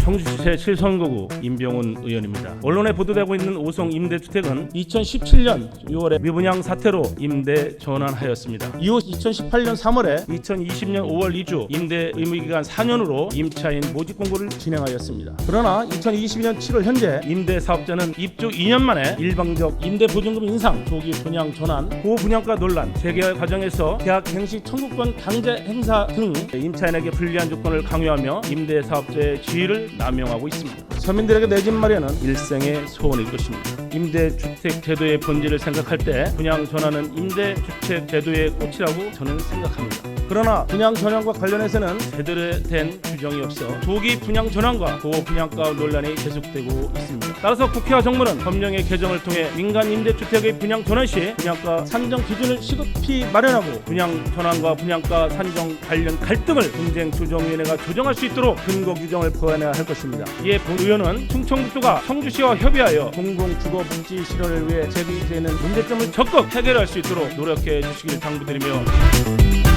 청주시 제7선거구 임병훈 의원입니다. 언론에 보도되고 있는 오송 임대주택은 2017년 6월에 미분양 사태로 임대 전환하였습니다. 이후 2018년 3월에 2020년 5월 이주 임대 의무기간 4년으로 임차인 모집 공고를 진행하였습니다. 그러나 2022년 7월 현재 임대 사업자는 입주 2년 만에 일방적 임대 보증금 인상, 조기 분양 전환, 고분양가 논란, 재개발 과정에서 계약 갱시 청구권 강제 행사 등 임차인에게 불리한 조건을 강요하며 임대 사업자의 지위를 남용하고 있습니다. 서민들에게 내집 마련은 일생의 소원일 것입니다. 임대주택 제도의 본질을 생각할 때 분양 전환은 임대주택 제도의 꽃이라고 저는 생각합니다. 그러나 분양 전환과 관련해서는 제대로 된 규정이 없어 조기 분양 전환과 고분양가 논란이 계속되고 있습니다. 따라서 국회와 정부는 법령의 개정을 통해 민간 임대주택의 분양 전환 시 분양가 산정 기준을 시급히 마련하고 분양 전환과 분양가 산정 관련 갈등을 분쟁 조정위원회가 조정할 수 있도록 근거 규정을 보완해야 할 것입니다. 이에 본 의원 은 충청북도가 청주시와 협의하여 공공주거복지 실현을 위해 제기되는 문제점을 적극 해결할 수 있도록 노력해 주시길 당부드리며